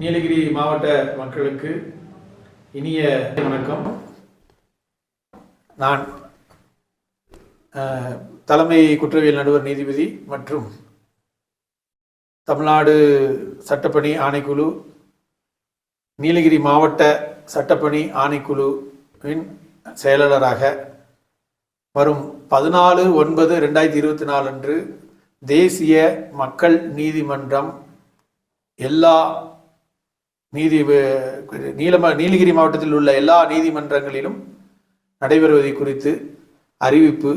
நீலகிரி மாவட்ட மக்களுக்கு இனிய வணக்கம். நான் தலைமை குற்றவியல் நடுவர் நீதிபதி மற்றும் தமிழ்நாடு சட்டப்பணி ஆணைக்குழு நீலகிரி மாவட்ட சட்டப்பணி ஆணைக்குழுவின் செயலாளராக வரும் பதினாலு ஒன்பது ரெண்டாயிரத்தி இருபத்தி நாலு அன்று தேசிய மக்கள் நீதிமன்றம் எல்லா நீதி நீலம நீலகிரி மாவட்டத்தில் உள்ள எல்லா நீதிமன்றங்களிலும் நடைபெறுவதை குறித்து அறிவிப்பு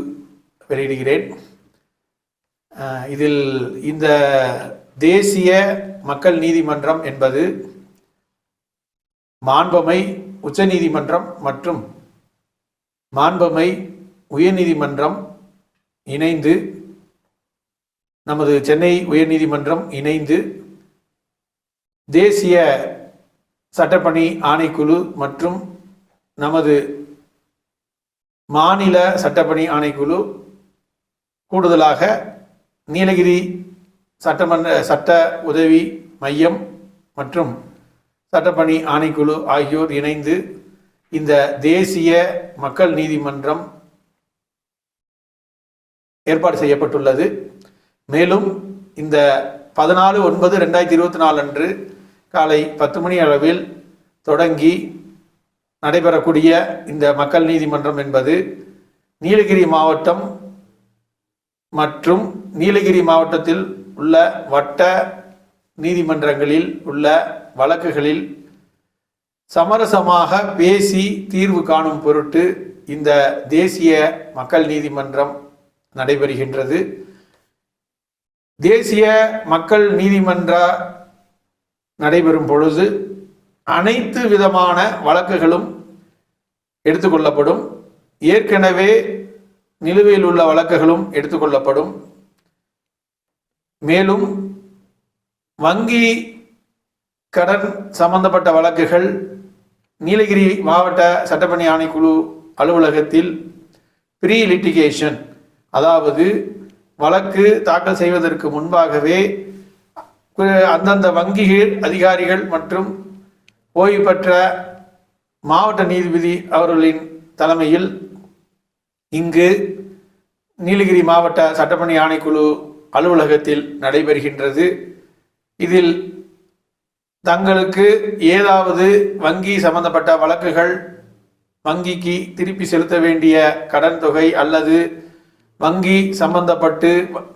வெளியிடுகிறேன். இதில் இந்த தேசிய மக்கள் நீதிமன்றம் என்பது மாண்பமை உச்சநீதிமன்றம் மற்றும் மாண்பமை உயர்நீதிமன்றம் இணைந்து நமது சென்னை உயர்நீதிமன்றம் இணைந்து தேசிய சட்டப்பணி ஆணைக்குழு மற்றும் நமது மாநில சட்டப்பணி ஆணைக்குழு கூடுதலாக நீலகிரி சட்டமன்ற சட்ட உதவி மையம் மற்றும் சட்டப்பணி ஆணைக்குழு ஆகியோர் இணைந்து இந்த தேசிய மக்கள் நீதிமன்றம் ஏற்பாடு செய்யப்பட்டுள்ளது. மேலும் இந்த பதினாலு ஒன்பது ரெண்டாயிரத்தி இருபத்தி நாலு அன்று காலை பத்து மணி அளவில் தொடங்கி நடைபெறக்கூடிய இந்த மக்கள் நீதிமன்றம் என்பது நீலகிரி மாவட்டம் மற்றும் நீலகிரி மாவட்டத்தில் உள்ள வட்ட நீதிமன்றங்களில் உள்ள வழக்குகளில் சமரசமாக பேசி தீர்வு காணும் பொருட்டு இந்த தேசிய மக்கள் நீதிமன்றம் நடைபெறுகின்றது. தேசிய மக்கள் நீதிமன்ற நடைபெறும் பொழுது அனைத்து விதமான வழக்குகளும் எடுத்துக்கொள்ளப்படும். ஏற்கனவே நிலுவையில் உள்ள வழக்குகளும் எடுத்துக்கொள்ளப்படும். மேலும் வங்கி கடன் சம்பந்தப்பட்ட வழக்குகள் நீலகிரி மாவட்ட சட்டப்பணி ஆணைக்குழு அலுவலகத்தில் ப்ரீ லிட்டிகேஷன் அதாவது வழக்கு தாக்கல் செய்வதற்கு முன்பாகவே அந்தந்த வங்கிகள் அதிகாரிகள் மற்றும் ஓய்வு பெற்ற மாவட்ட நீதிபதி அவர்களின் தலைமையில் இங்கு நீலகிரி மாவட்ட சட்டப்பணி ஆணைக்குழு அலுவலகத்தில் நடைபெறுகின்றது. இதில் தங்களுக்கு ஏதாவது வங்கி சம்பந்தப்பட்ட வழக்குகள் வங்கிக்கு திருப்பி செலுத்த வேண்டிய கடன் தொகை அல்லது வங்கி சம்பந்தப்பட்டு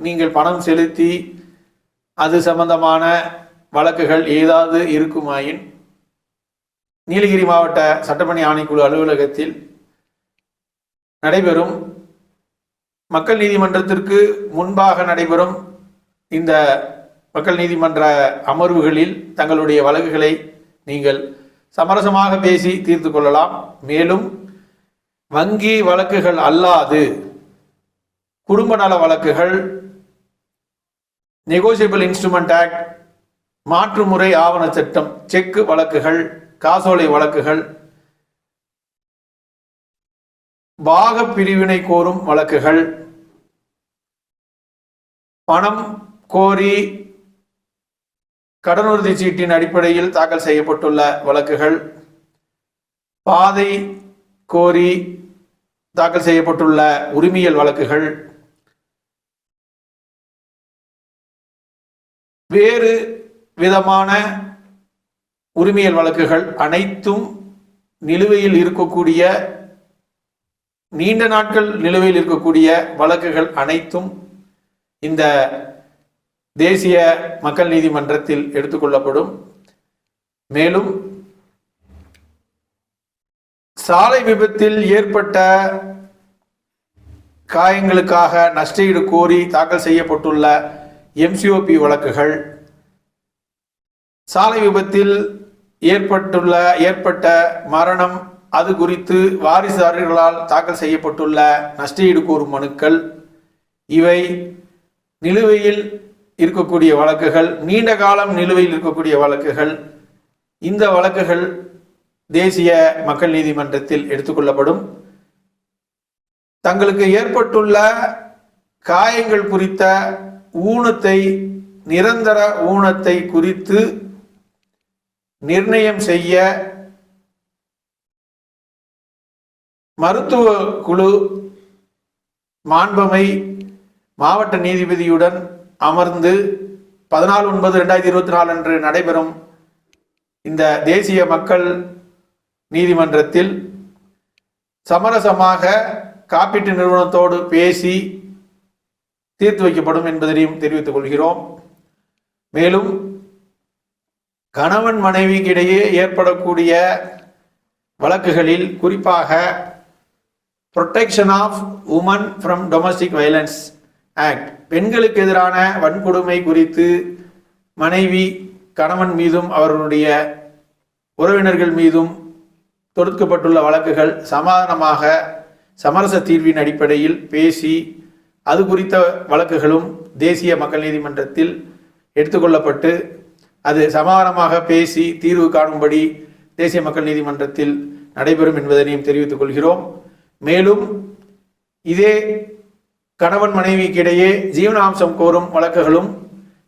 நீங்கள் பணம் செலுத்தி அது சம்பந்தமான வழக்குகள் ஏதாவது இருக்குமாயின் நீலகிரி மாவட்ட சட்டப்பணி ஆணைக்குழு அலுவலகத்தில் நடைபெறும். மக்கள் நீதிமன்றத்திற்கு முன்பாக நடைபெறும் இந்த மக்கள் நீதிமன்ற அமர்வுகளில் தங்களுடைய வழக்குகளை நீங்கள் சமரசமாக பேசி தீர்த்து கொள்ளலாம். மேலும் வங்கி வழக்குகள் அல்லாது குடும்ப நல வழக்குகள் நெகோசியபிள் இன்ஸ்ட்ருமெண்ட் ஆக்ட் மாற்றுமுறை ஆவண சட்டம் செக்கு வழக்குகள் காசோலை வழக்குகள் பாக பிரிவினை கோரும் வழக்குகள் பணம் கோரி கடனுறுதி சீட்டின் அடிப்படையில் தாக்கல் செய்யப்பட்டுள்ள வழக்குகள் பாதை கோரி தாக்கல் செய்யப்பட்டுள்ள உரிமையல் வழக்குகள் வேறு விதமான உரிமையல் வழக்குகள் அனைத்தும் நிலுவையில் இருக்கக்கூடிய நீண்ட நாட்கள் நிலுவையில் இருக்கக்கூடிய வழக்குகள் அனைத்தும் இந்த தேசிய மக்கள் நீதிமன்றத்தில் எடுத்துக்கொள்ளப்படும் மேலும் சாலை விபத்தில் ஏற்பட்ட காயங்களுக்காக நஷ்டஈடு கோரி தாக்கல் செய்யப்பட்டுள்ள எம்சிஓபி வழக்குகள் சாலை விபத்தில் ஏற்பட்டுள்ள ஏற்பட்ட மரணம் அது குறித்து வாரிசுதாரர்களால் தாக்கல் செய்யப்பட்டுள்ள நஷ்டஈடு கோரும் மனுக்கள். இவை நிலுவையில் இருக்கக்கூடிய வழக்குகள் நீண்ட காலம் நிலுவையில் இருக்கக்கூடிய வழக்குகள். இந்த வழக்குகள் தேசிய மக்கள் நீதிமன்றத்தில் எடுத்துக்கொள்ளப்படும் தங்களுக்கு ஏற்பட்டுள்ள காயங்கள் குறித்த ஊனத்தை நிரந்தர ஊனத்தை குறித்து நிர்ணயம் செய்ய மருத்துவ குழு மாண்பமை மாவட்ட நீதிபதியுடன் அமர்ந்து பதினாலு ஒன்பது ரெண்டாயிரத்தி இருபத்தி நாலு அன்று நடைபெறும் இந்த தேசிய மக்கள் நீதிமன்றத்தில் சமரசமாக காப்பீட்டு நிறுவனத்தோடு பேசி தீர்த்து வைக்கப்படும் என்பதையும் தெரிவித்துக் கொள்கிறோம். மேலும் கணவன் மனைவிக்கிடையே ஏற்படக்கூடிய வழக்குகளில் குறிப்பாக protection of women from domestic violence act பெண்களுக்கு எதிரான வன்கொடுமை குறித்து மனைவி கணவன் மீதும் அவர்களுடைய உறவினர்கள் மீதும் தொடுக்கப்பட்டுள்ள வழக்குகள் சமாதானமாக சமரச தீர்வின் அடிப்படையில் பேசி அது குறித்த வழக்குகளும் தேசிய மக்கள் நீதிமன்றத்தில் எடுத்துக்கொள்ளப்பட்டு அது சமாதானமாக பேசி தீர்வு காணும்படி தேசிய மக்கள் நீதிமன்றத்தில் நடைபெறும் என்பதனையும் தெரிவித்துக் கொள்கிறோம். மேலும் இதே கணவன் மனைவிக்கிடையே ஜீவனாம்சம் கோரும் வழக்குகளும்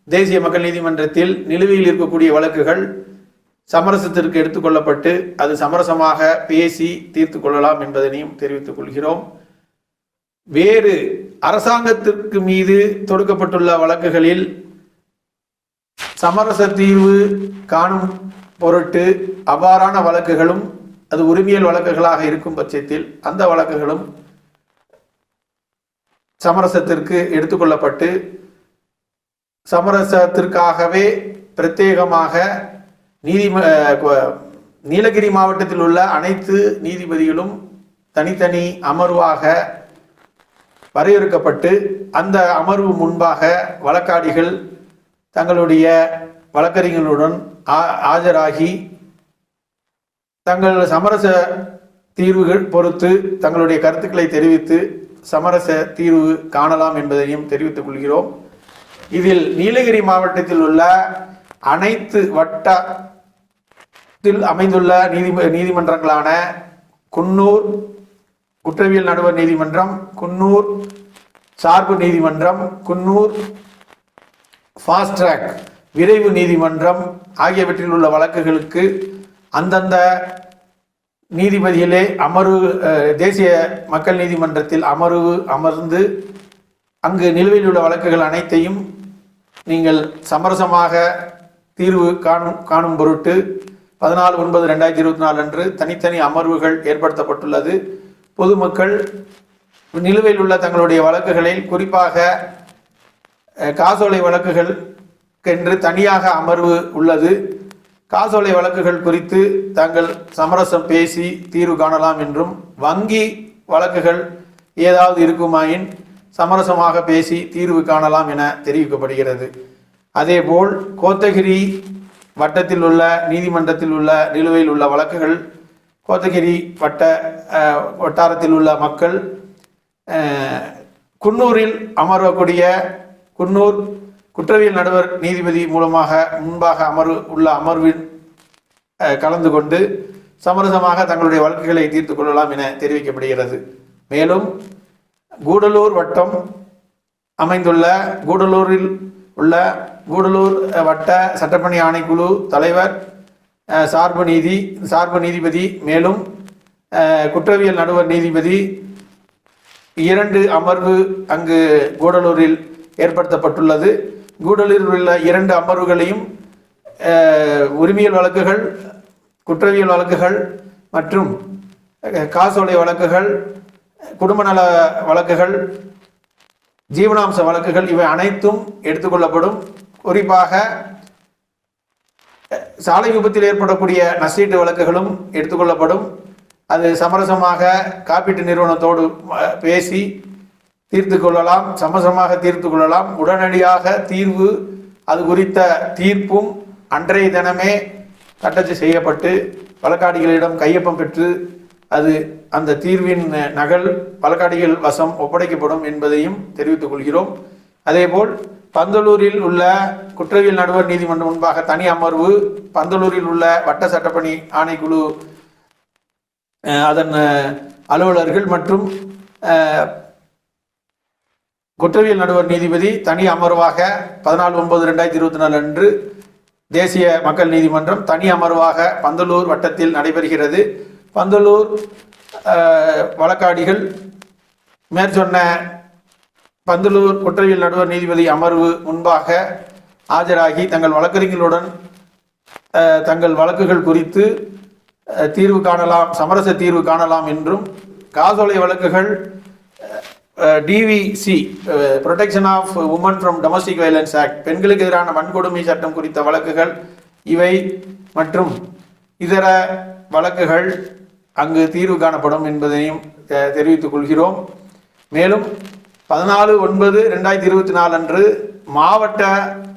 தேசிய மக்கள் நீதிமன்றத்தில் நிலுவையில் இருக்கக்கூடிய வழக்குகள் சமரசத்திற்கு எடுத்துக்கொள்ளப்பட்டு அது சமரசமாக பேசி தீர்த்து கொள்ளலாம் என்பதனையும் தெரிவித்துக் கொள்கிறோம். வேறு அரசாங்கத்திற்கு மீது தொடுக்கப்பட்டுள்ள வழக்குகளில் சமரச தீர்வு காணும் பொருட்டு அவ்வாறான வழக்குகளும் அது உரிமையல் வழக்குகளாக இருக்கும் பட்சத்தில் அந்த வழக்குகளும் சமரசத்திற்கு எடுத்துக்கொள்ளப்பட்டு சமரசத்திற்காகவே பிரத்யேகமாக நீதிம நீலகிரி மாவட்டத்தில் உள்ள அனைத்து நீதிபதிகளும் தனித்தனி அமர்வாக வரையறுக்கப்பட்டு அந்த அமர்வு முன்பாக வழக்காடிகள் தங்களுடைய வழக்கறிஞர்களுடன் ஆ- ஆஜராகி தங்கள் சமரச தீர்வுகள் பொறுத்து தங்களுடைய கருத்துக்களை தெரிவித்து சமரச தீர்வு காணலாம் என்பதையும் தெரிவித்துக் கொள்கிறோம். இதில் நீலகிரி மாவட்டத்தில் உள்ள அனைத்து வட்டத்தில் அமைந்துள்ள நீதி நீதிமன்றங்களான குன்னூர் குற்றவியல் நடுவர் நீதிமன்றம் குன்னூர் சார்பு நீதிமன்றம் குன்னூர் ஃபாஸ்ட் ட்ராக் விரைவு நீதிமன்றம் ஆகியவற்றில் உள்ள வழக்குகளுக்கு அந்தந்த நீதிபதிகளே அமர்வு தேசிய மக்கள் நீதிமன்றத்தில் அமர்வு அமர்ந்து அங்கு நிலுவையில் உள்ள வழக்குகள் அனைத்தையும் நீங்கள் சமரசமாக தீர்வு காணும் காணும் பொருட்டு பதினாலு ஒன்பது ரெண்டாயிரத்தி இருபத்தி நாலு அன்று தனித்தனி அமர்வுகள் ஏற்படுத்தப்பட்டுள்ளது. பொதுமக்கள் நிலுவையில் உள்ள தங்களுடைய வழக்குகளில் குறிப்பாக காசோலை வழக்குகள் என்று தனியாக அமர்வு உள்ளது. காசோலை வழக்குகள் குறித்து தாங்கள் சமரசம் பேசி தீர்வு காணலாம் என்றும் வங்கி வழக்குகள் ஏதாவது இருக்குமாயின் சமரசமாக பேசி தீர்வு காணலாம் என தெரிவிக்கப்படுகிறது. அதேபோல் கோத்தகிரி வட்டத்தில் உள்ள நீதிமன்றத்தில் உள்ள நிலுவையில் உள்ள வழக்குகள் கோத்தகிரி வட்ட வட்டாரத்தில் உள்ள மக்கள் குன்னூரில் அமரக்கூடிய குன்னூர் குற்றவியல் நடுவர் நீதிபதி மூலமாக முன்பாக அமர்வு உள்ள அமர்வில் கலந்து கொண்டு சமரசமாக தங்களுடைய வழக்குகளை தீர்த்து கொள்ளலாம் என தெரிவிக்கப்படுகிறது. மேலும் கூடலூர் வட்டம் அமைந்துள்ள கூடலூரில் உள்ள கூடலூர் வட்ட சட்டப்பணி ஆணைக்குழு தலைவர் சார்பு நீதி சார்பு நீதிபதி மேலும் குற்றவியல் நடுவர் நீதிபதி இரண்டு அமர்வு அங்கு கூடலூரில் ஏற்படுத்தப்பட்டுள்ளது. கூடலூரில் உள்ள இரண்டு அமர்வுகளையும் உரிமையல் வழக்குகள் குற்றவியல் வழக்குகள் மற்றும் காசோலை வழக்குகள் குடும்ப நல வழக்குகள் ஜீவனாம்ச வழக்குகள் இவை அனைத்தும் எடுத்துக்கொள்ளப்படும் குறிப்பாக சாலை விபத்தில் ஏற்படக்கூடிய நஷ்டீட்டு வழக்குகளும் எடுத்துக்கொள்ளப்படும் அது சமரசமாக காப்பீட்டு நிறுவனத்தோடு பேசி தீர்த்து கொள்ளலாம் சமசமாக தீர்த்து கொள்ளலாம். உடனடியாக தீர்வு அது குறித்த தீர்ப்பும் அன்றைய தினமே தட்டச்சு செய்யப்பட்டு வழக்காடிகளிடம் கையொப்பம் பெற்று அது அந்த தீர்வின் நகல் வழக்காடிகள் வசம் ஒப்படைக்கப்படும் என்பதையும் தெரிவித்துக் கொள்கிறோம். அதேபோல் பந்தலூரில் உள்ள குற்றவியல் நடுவர் நீதிமன்றம் முன்பாக தனி அமர்வு பந்தலூரில் உள்ள வட்ட சட்டப்பணி ஆணைக்குழு அதன் அலுவலர்கள் மற்றும் குற்றவியல் நடுவர் நீதிபதி தனி அமர்வாக பதினாலு ஒன்பது ரெண்டாயிரத்தி இருபத்தி நாலு அன்று தேசிய மக்கள் நீதிமன்றம் தனி அமர்வாக பந்தலூர் வட்டத்தில் நடைபெறுகிறது. பந்தலூர் வழக்காடிகள் மேற்சொன்ன பந்தலூர் குற்றவியல் நடுவர் நீதிபதி அமர்வு முன்பாக ஆஜராகி தங்கள் வழக்கறிஞர்களுடன் தங்கள் வழக்குகள் குறித்து தீர்வு காணலாம் சமரச தீர்வு காணலாம் என்றும் காசோலை வழக்குகள் TVC protection of women from domestic violence act பெண்களுக்கு எதிரான வன்கொடுமை சட்டம் குறித்த வழக்குகள் இவை மற்றும் இதர வழக்குகள் அங்கு தீர்வு காணப்படும் என்பதையும் uh, தெரிவித்துக் கொள்கிறோம். மேலும் பதினாலு ஒன்பது ரெண்டாயிரத்தி இருபத்தி நாலு அன்று மாவட்ட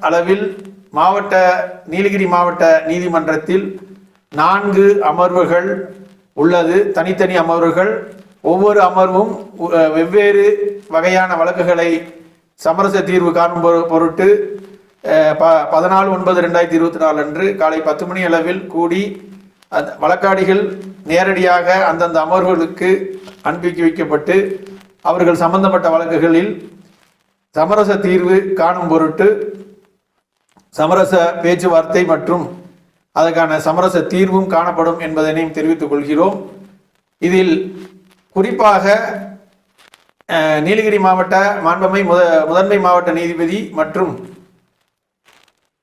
அளவில் மாவட்ட நீலகிரி மாவட்ட நீதிமன்றத்தில் நான்கு அமர்வுகள் உள்ளது. தனித்தனி அமர்வுகள் ஒவ்வொரு அமர்வும் வெவ்வேறு வகையான வழக்குகளை சமரச தீர்வு காணும் பொரு- பொருட்டு ப பதினாலு ஒன்பது ரெண்டாயிரத்தி இருபத்தி நாலு அன்று காலை பத்து மணி அளவில் கூடி அந்த வழக்காடிகள் நேரடியாக அந்தந்த அமர்வுகளுக்கு அனுப்பி வைக்கப்பட்டு அவர்கள் சம்பந்தப்பட்ட வழக்குகளில் சமரச தீர்வு காணும் பொருட்டு சமரச பேச்சுவார்த்தை மற்றும் அதற்கான சமரச தீர்வும் காணப்படும் என்பதனையும் தெரிவித்துக் கொள்கிறோம். இதில் குறிப்பாக நீலகிரி மாவட்ட மாண்பமை முத முதன்மை மாவட்ட நீதிபதி மற்றும்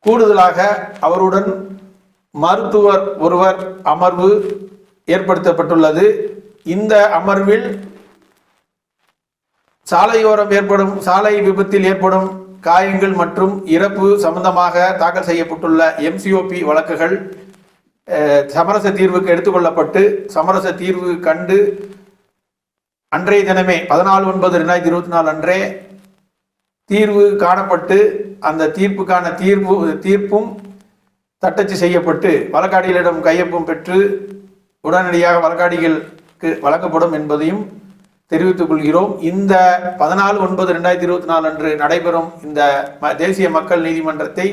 கூடுதலாக அவருடன் மருத்துவர் ஒருவர் அமர்வு ஏற்படுத்தப்பட்டுள்ளது. இந்த அமர்வில் சாலையோரம் ஏற்படும் சாலை விபத்தில் ஏற்படும் காயங்கள் மற்றும் இறப்பு சம்பந்தமாக தாக்கல் செய்யப்பட்டுள்ள எம்சிஓபி வழக்குகள் சமரச தீர்வுக்கு எடுத்துக்கொள்ளப்பட்டு சமரச தீர்வு கண்டு அன்றைய தினமே பதினாலு ஒன்பது ரெண்டாயிரத்தி இருபத்தி நாலு அன்றே தீர்வு காணப்பட்டு அந்த தீர்ப்புக்கான தீர்ப்பு தீர்ப்பும் தட்டச்சு செய்யப்பட்டு வழக்காடிகளிடம் கையொப்பம் பெற்று உடனடியாக வழக்காடிகளுக்கு வழங்கப்படும் என்பதையும் தெரிவித்துக் கொள்கிறோம். இந்த பதினாலு ஒன்பது ரெண்டாயிரத்தி இருபத்தி நாலு அன்று நடைபெறும் இந்த ம- தேசிய மக்கள் நீதிமன்றத்தை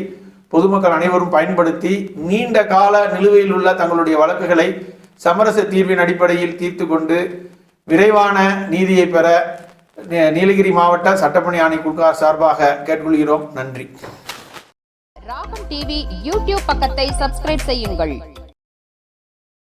பொதுமக்கள் அனைவரும் பயன்படுத்தி நீண்ட கால நிலுவையில் உள்ள தங்களுடைய வழக்குகளை சமரச தீர்வின் அடிப்படையில் தீர்த்து கொண்டு விரைவான நீதியை பெற நீ- நீலகிரி மாவட்ட சட்டப்பணி ஆணைக்குழுக்கார் சார்பாக கேட்டுக்கொள்கிறோம். நன்றி. ராகம் டிவி யூடியூப் பக்கத்தை சப்ஸ்கிரைப் செய்யுங்கள்.